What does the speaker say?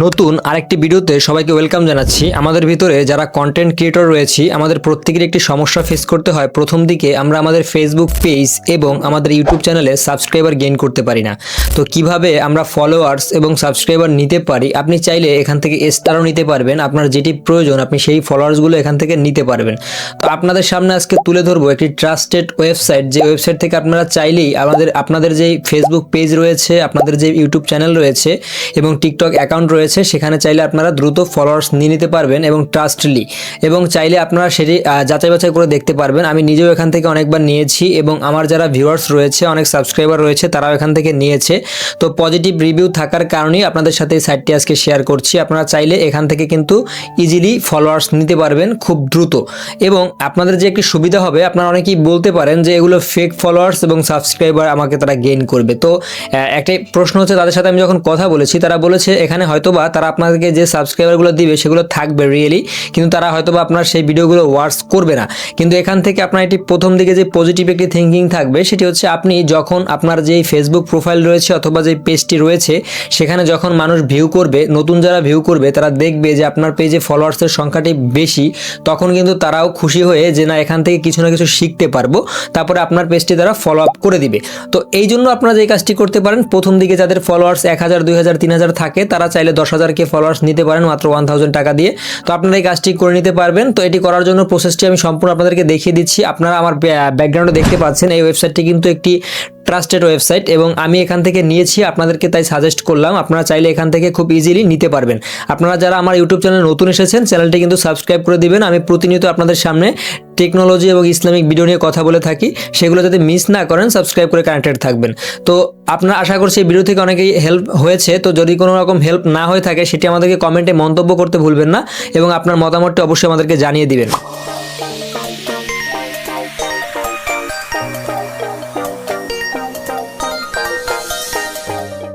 নতুন আরেকটি ভিডিওতে সবাইকে ওয়েলকাম জানাচ্ছি। আমাদের ভিতরে যারা কন্টেন্ট ক্রিয়েটর রয়েছি, আমাদের প্রত্যেকের একটি সমস্যা ফেস করতে হয়। প্রথম দিকে আমরা আমাদের ফেসবুক পেজ এবং আমাদের ইউটিউব চ্যানেলে সাবস্ক্রাইবার গেইন করতে পারি না। তো কীভাবে আমরা ফলোয়ার্স এবং সাবস্ক্রাইবার নিতে পারি? আপনি চাইলে এখান থেকে স্টারও নিতে পারবেন। আপনার যেটি প্রয়োজন, আপনি সেই ফলোয়ার্সগুলো এখান থেকে নিতে পারবেন। তো আপনাদের সামনে আজকে তুলে ধরবো একটি ট্রাস্টেড ওয়েবসাইট যে ওয়েবসাইট থেকে আপনারা চাইলেই আমাদের, আপনাদের যেই ফেসবুক পেজ রয়েছে, আপনাদের যে ইউটিউব চ্যানেল রয়েছে এবং টিকটক অ্যাকাউন্ট রয়েছে সেখানে চাইলে আপনারা দ্রুত ফলোয়ার্স নিয়ে নিতে পারবেন এবং ট্রাস্টলি এবং চাইলে আপনারা সেটি যাচাই বাছাই করে দেখতে পারবেন। আমি নিজেও এখান থেকে অনেকবার নিয়েছি এবং আমার যারা ভিউয়ার্স রয়েছে, অনেক সাবস্ক্রাইবার রয়েছে, তারাও এখান থেকে নিয়েছে। তো পজিটিভ রিভিউ থাকার কারণেই আপনাদের সাথে এই সাইটটি আজকে শেয়ার করছি। আপনারা চাইলে এখান থেকে কিন্তু ইজিলি ফলোয়ার্স নিতে পারবেন খুব দ্রুত। এবং আপনাদের যে একটি সুবিধা হবে, আপনারা অনেকেই বলতে পারেন যে এগুলো ফেক ফলোয়ার্স এবং সাবস্ক্রাইবার আমাকে তারা গেইন করবে। তো একটাই প্রশ্ন হচ্ছে, তাদের সাথে আমি যখন কথা বলেছি, তারা বলেছে, এখানে হয়তোবা তারা আপনাদেরকে যে সাবস্ক্রাইবারগুলো দিবে সেগুলো থাকবে রিয়েলি কিন্তু তারা হয়তোবা আপনার সেই ভিডিওগুলো ওয়াচ করবে না। কিন্তু এখান থেকে আপনার একটি প্রথম দিকে যে পজিটিভ একটি থিঙ্কিং থাকবে, সেটি হচ্ছে আপনি যখন আপনার যেই ফেসবুক প্রোফাইল রয়েছে অথবা যে পেজটি রয়েছে, সেখানে যখন মানুষ ভিউ করবে, নতুন যারা ভিউ করবে, তারা দেখবে যে আপনার পেজে ফলোয়ার্সের সংখ্যাটি বেশি, তখন কিন্তু তারাও খুশি হয়ে যে না, এখান থেকে কিছু না কিছু শিখতে পারব। তারপরে আপনার পেজটি তারা ফলো আপ করে দিবে। তো এই জন্য আপনারা যে কাজটি করতে পারেন, প্রথম দিকে যাদের ফলোয়ার্স এক হাজার, দুই হাজার, তিন হাজার থাকে, তারা চাইলে দশ হাজারকে ফলোয়ার্স নিতে পারেন মাত্র ওয়ান থাউজেন্ড টাকা দিয়ে। তো আপনারা এই কাজটি করে নিতে পারবেন। তো এটি করার জন্য প্রসেসটি আমি সম্পূর্ণ আপনাদেরকে দেখিয়ে দিচ্ছি। আপনারা আমার ব্যাকগ্রাউন্ডে দেখতে পাচ্ছেন, এই ওয়েবসাইটটি কিন্তু একটি ট্রাস্টেড ওয়েবসাইট এবং আমি এখান থেকে নিয়েছি, আপনাদেরকে তাই সাজেস্ট করলাম। আপনারা চাইলে এখান থেকে খুব ইজিলি নিতে পারবেন। আপনারা যারা আমার ইউটিউব চ্যানেল নতুন এসেছেন চ্যানেলটি কিন্তু সাবস্ক্রাইব করে দিবেন। আমি প্রতিনিয়ত আপনাদের সামনে টেকনোলজি এবং ইসলামিক ভিডিও নিয়ে কথা বলে থাকি। সেগুলো যাতে মিস না করেন সাবস্ক্রাইব করে কানেক্টেড থাকবেন। তো আপনারা আশা করছি এই ভিডিও থেকে অনেকেই হেল্প হয়েছে। তো যদি কোনো রকম হেল্প না হয়ে থাকে, সেটি আমাদেরকে কমেন্টে মন্তব্য করতে ভুলবেন না এবং আপনার মতামতটি অবশ্যই আমাদেরকে জানিয়ে দিবেন।